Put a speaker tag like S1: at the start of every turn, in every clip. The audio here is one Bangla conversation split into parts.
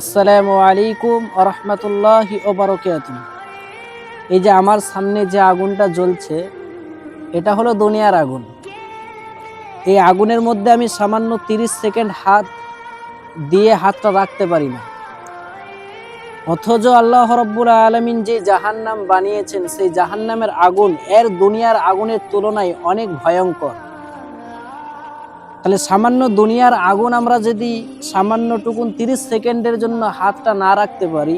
S1: আসসালামু আলাইকুম আরহামতুল্লাহি ওবরকাত এই যে আমার সামনে যে আগুনটা জ্বলছে, এটা হলো দুনিয়ার আগুন। এই আগুনের মধ্যে আমি সামান্য তিরিশ সেকেন্ড হাত দিয়ে হাতটা রাখতে পারি না। অথচ আল্লাহ রব্বুল আলমিন যে জাহান্নাম বানিয়েছেন, সেই জাহান্নামের আগুন এর দুনিয়ার আগুনের তুলনায় অনেক ভয়ঙ্কর। তাহলে সামান্য দুনিয়ার আগুন আমরা যদি সামান্যটুকুন তিরিশ সেকেন্ডের জন্য হাতটা না রাখতে পারি,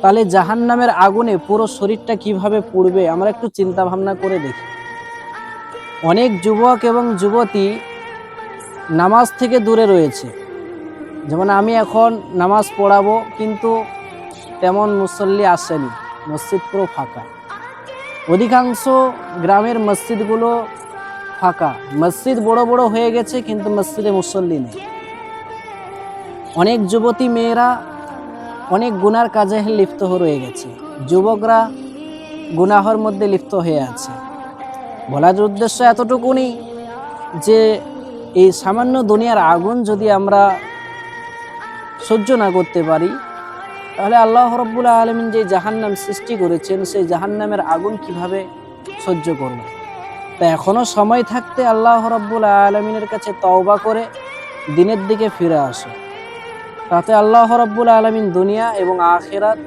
S1: তাহলে জাহান্নামের আগুনে পুরো শরীরটা কীভাবে পুড়বে আমরা একটু চিন্তা ভাবনা করে দেখি। অনেক যুবক এবং যুবতী নামাজ থেকে দূরে রয়েছে। যেমন আমি এখন নামাজ পড়াবো, কিন্তু তেমন মুসল্লি আসেনি, মসজিদ পুরো ফাঁকা। অধিকাংশ গ্রামের মসজিদগুলো ফাঁকা। মসজিদ বড় বড় হয়ে গেছে, কিন্তু মসজিদে মুসল্লি নেই। অনেক যুবতী মেয়েরা অনেক গুনার কাজে লিপ্ত রয়ে গেছে। যুবকরা গুনাহর মধ্যে লিপ্ত হয়ে আছে। বলার উদ্দেশ্য এতটুকুনি যে, এই সামান্য দুনিয়ার আগুন যদি আমরা সহ্য না করতে পারি, তাহলে আল্লাহ রব্বুল আলমিন যে জাহান্নাম সৃষ্টি করেছেন, সেই জাহান্নামের আগুন কীভাবে সহ্য করব? তা এখনও সময় থাকতে আল্লাহ রব্বুল আলমিনের কাছে তওবা করে দিনের দিকে ফিরে আসো। তাতে আল্লাহ রব্বুল আলমিন দুনিয়া এবং আখেরাত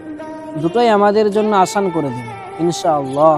S1: দুটোই আমাদের জন্য আসান করে দেবে ইনশাআল্লাহ।